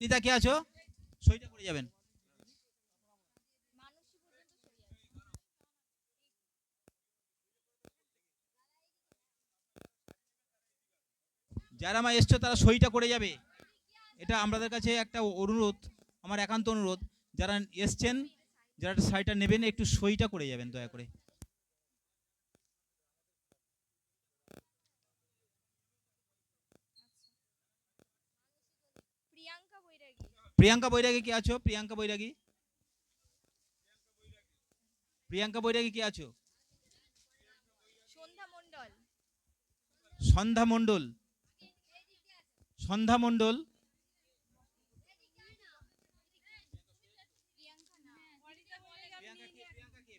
নিতা, কে আছো? সইটা করে যাবেন। যারা মা এসছো, তারা সইটা করে যাবে। এটা আমাদের কাছে একটা অনুরোধ, আমার একান্ত অনুরোধ। যারা এসছেন, যারা সাইটা নেবেন, একটু সইটা করে যাবেন, দয়া করে। প্রিয়াঙ্কা বৈরাগী কে আছো? প্রিয়াঙ্কা বৈরাগী? প্রিয়াঙ্কা বৈরাগী কে আছো? সন্ধ্যা মণ্ডল। সন্ধ্যা মণ্ডল। মণ্ডল?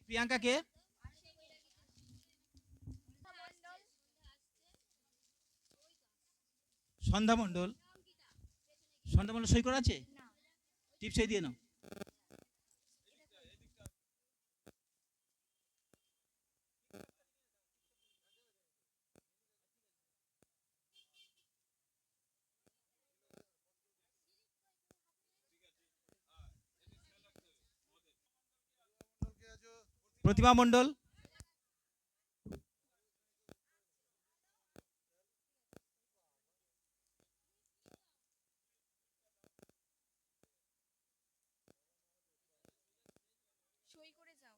প্রিয়াঙ্কা কে? সন্ধ্যা মণ্ডল। সন্ধ্যা মণ্ডল সই করা আছে? টিপ সই দিয়ে নাও। প্রতিমা মণ্ডল সই করে যাও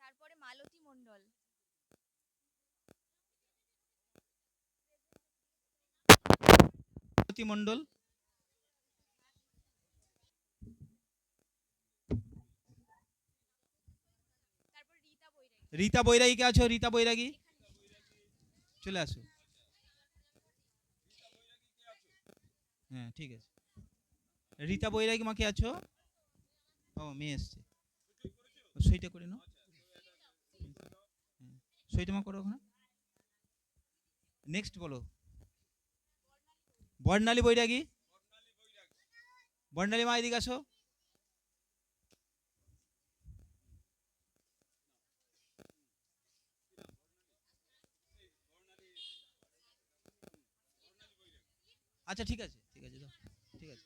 তারপরে মালতী মণ্ডল মণ্ডল? রীতা বৈরাগী কে আছো? রীতা বৈরাগী? চলে আসো। হ্যাঁ ঠিক আছে। রীতা বৈরাগী মা কে আছো? ও মেয়ে এসছে। সইটা করে নাও। হ্যাঁ, সইটা মা করো ওখানে। নেক্সট বলো। বর্ণালী বৈরাগী? বর্ণালী মা এদিকে আসো। আচ্ছা ঠিক আছে ঠিক আছে, দাও, ঠিক আছে,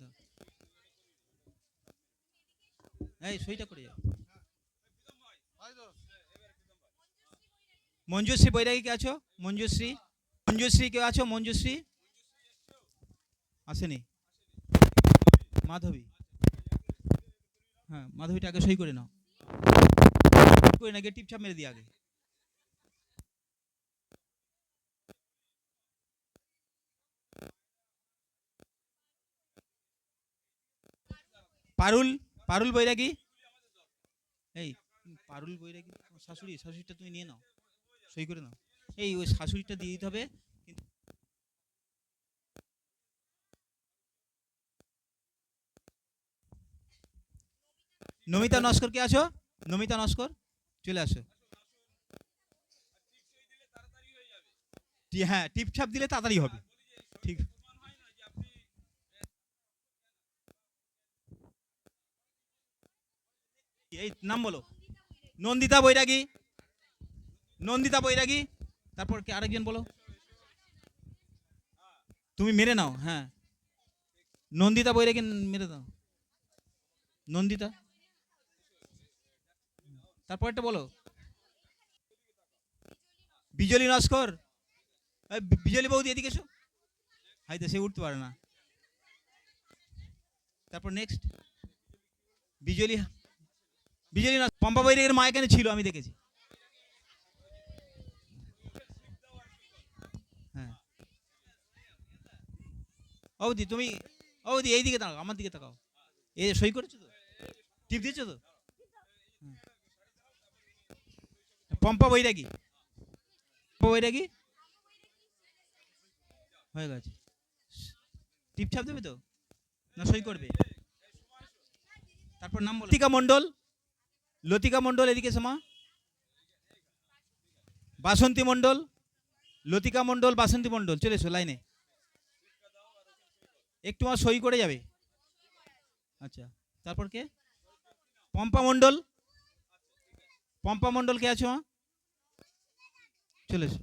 দাও। এই, সইটা করে যাও। মঞ্জুশ্রী বৈরাগী কে আছো? মঞ্জুশ্রী? মঞ্জুশ্রী কেউ আছো? মঞ্জুশ্রী? আসেনি? মাধবী? হ্যাঁ মাধবীটা আগে সই করে নাও। করে টিপ ছাপ মেরে দিই আগে। পারুল পারুল বৈরাগী? এই, পারুল বৈরাগী শাশুড়ি, শাশুড়িটা তুমি নিয়ে নাও, সই করে নাও। এই, ওই শাশুড়িটা দিয়ে দিতে হবে কিন্তু নমিতা নস্কর কে আছো? নমিতা নস্কর, চলে আসো। হ্যাঁ টিপছাপ দিলে তাড়াতাড়ি হবে। ঠিক। এই নাম বলো। নন্দিতা বৈরাগী। নন্দিতা বৈরাগী। তারপর কে আরেকজন বলো। তুমি মেরে নাও হ্যাঁ। নন্দিতা বৈরাগী, মেরে দাও। নন্দিতা। তারপরটা বলো। বিজলি নস্কর। বিজলি বৌদি এদিকে এসো। হাইতে সে উঠতে পারে না। তারপর নেক্সট বিজলি বিজলি না পম্পা বৈরাগের মা এখানে ছিল, আমি দেখেছি। হ্যাঁ। অবধি তুমি অবধি এই দিকে তাকাও, আমার দিকে তাকাও। এই সই করেছ তো? টিপ দিয়েছ তো? পম্পা বৈরাগী। পম্পা বৈরাগী? হয়ে গেছে। টিপ ছাপ দেবে তো? না সই করবে? তারপর নাম লতিকা মণ্ডল। লতিকা মণ্ডল এদিকে সমা বাসন্তী মণ্ডল। লতিকা মণ্ডল, বাসন্তী মণ্ডল। চলে এসো লাইনে। একটু আমার সই করে যাবে। আচ্ছা তারপর কে? পম্পা মণ্ডল। পম্পা মণ্ডল কে আছো মা? চলে এসো।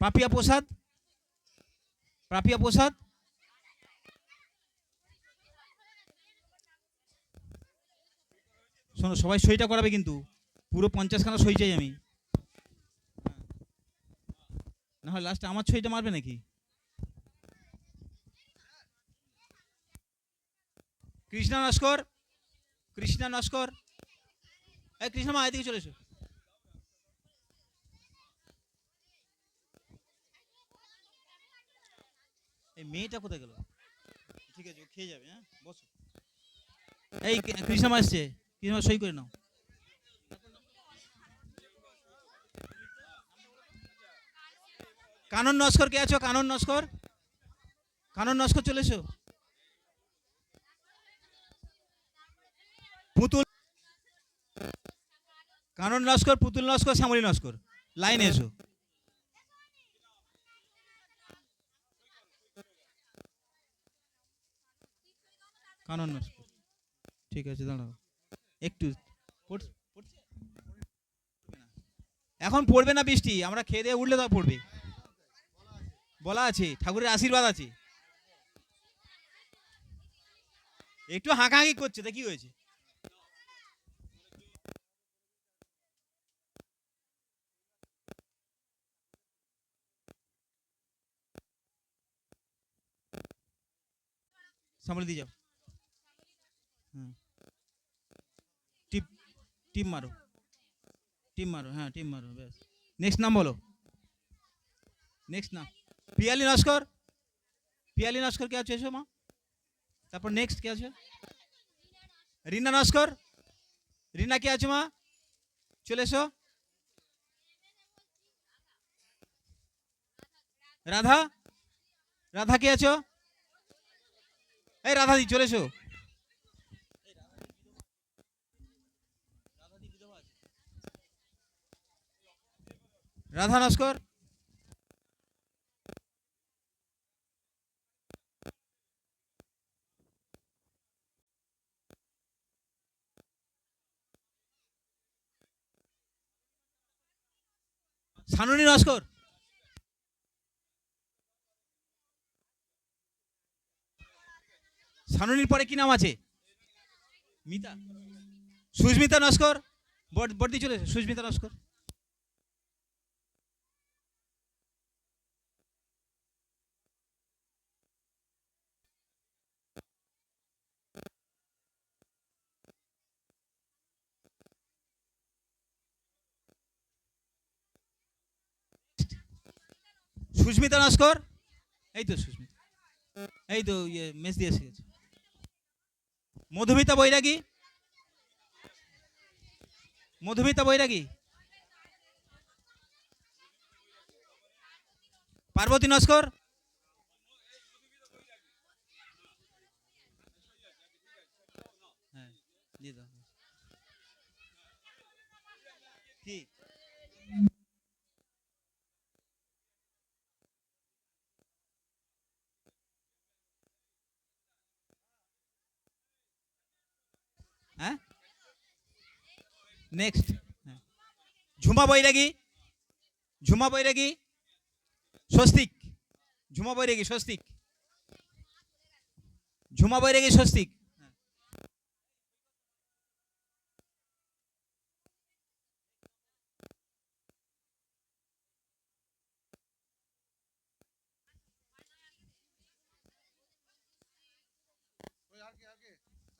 পাপিয়া প্রসাদ? পাপিয়া প্রসাদ? শোনো, সবাই সইটা করাবে কিন্তু। পুরো পঞ্চাশখানা সই চাই আমি। না হয় লাস্টে আমার সইটা মারবে নাকি? কৃষ্ণা নস্কর? কৃষ্ণা নস্কর? এই কৃষ্ণা মা, এদিকে চলে এসো। এই মেয়েটা কোথায় গেল? ঠিক আছে খেয়ে যাবে হ্যাঁ? বসো। এই কৃষ্ণা সই করে নাও। কানন নস্কর, কে আছো? কানন নস্কর? কানন নস্কর চলে এসো। পুতুল কানন নস্কর, পুতুল নস্কর, শ্যামলী নস্কর। লাইনে এসো। কানন ঠিক আছে, দাঁড়াও। একটু এখন পড়বে না বৃষ্টি, আমরা খেয়ে দিয়ে উঠলে তো পড়বে। বলা আছে, ঠাকুরের আশীর্বাদ আছে। একটু হাঁকাহাঁকি করছে, তা কি হয়েছে? সামলে দিয়ে যাও। টিপ টিপ মারো। টিপ মারো হ্যাঁ টিপ মারো, ব্যাস। নেক্সট নাম বলো। নেক্সট নাম। পিয়ালি নস্কর। পিয়ালি নস্কর কে আছে এসো মা তারপর নেক্সট কে আছে? রিনা নস্কর। রিনা কে আছে মা? চলে এসো। রাধা? রাধা কে আছো? এই রাধা দি চলে এসো। রাধা নস্কর সানুনি নস্কর সানুনির পরে কি নাম আছে? মিতা। সুস্মিতা নস্কর বর্দি চলে সুস্মিতা নস্কর সুস্মিতা নস্কর? এই তো সুস্মিতা। এই তো ইয়ে মেস দিয়ে এসে গেছে। মধুমিতা বৈরাগী? মধুমিতা বৈরাগী? পার্বতী নস্কর হ্যাঁ দিয়ে দাও কি হ্যাঁ? নেক্সট ঝুমা বৈরাগী। ঝুমা বৈরাগী। স্বস্তিক। ঝুমা বৈরাগী স্বস্তিক। ঝুমা বৈরাগী স্বস্তিক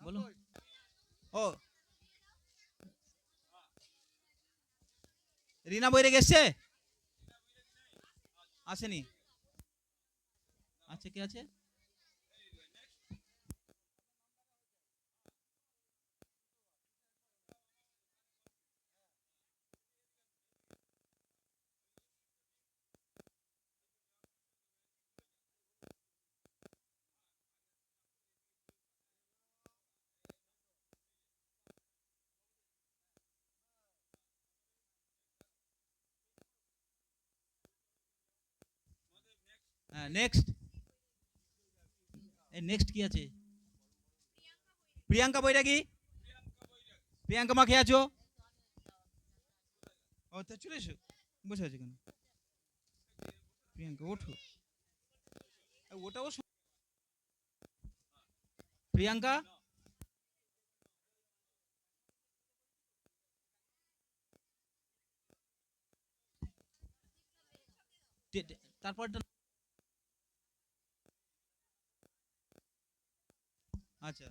বলো ও রিনা বইরে গেছে? আসেনি। আচ্ছা কে আছে? হ্যাঁ নেক্সট এই নেক্সট কি আছে? প্রিয়াঙ্কা বৈরাগী। প্রিয়াঙ্কা মা কে আছো? ও, তা চলে এসো। বসে আছে কেন? প্রিয়াঙ্কা, ওঠো। ওটাও প্রিয়াঙ্কা? টে- টে- তারপরটা আচ্ছা।